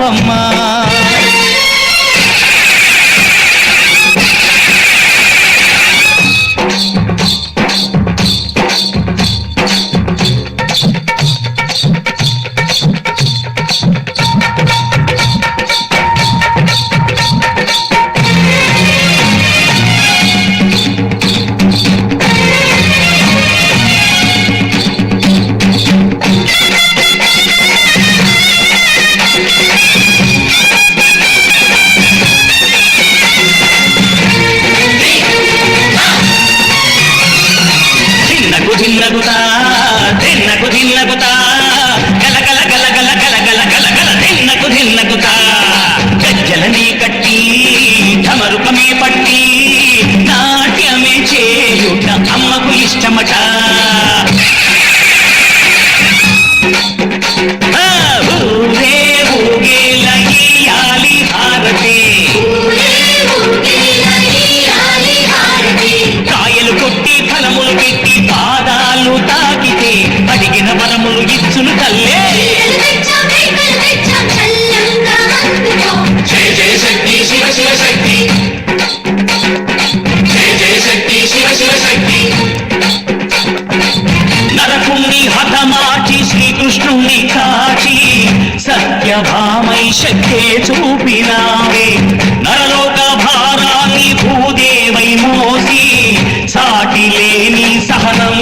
రావమ్మా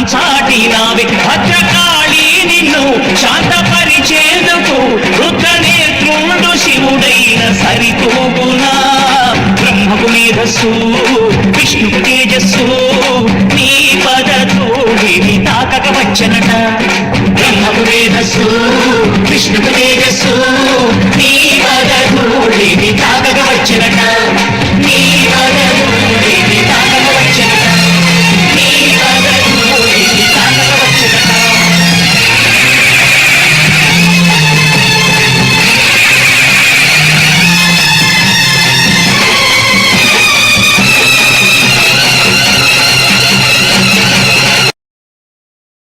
చాటినావి భద్రకాళి నిన్ను శాంతపరిచేందుకు రుద్రనేత్రుడు శివుడైన సరితూగునా. బ్రహ్మకు మేధస్సు విష్ణుకు తేజస్సు నీ పదతో విని తాకక వచ్చనట బ్రహ్మకు మేధస్సు విష్ణుకు తేజస్సు నీ పదతో విని తాక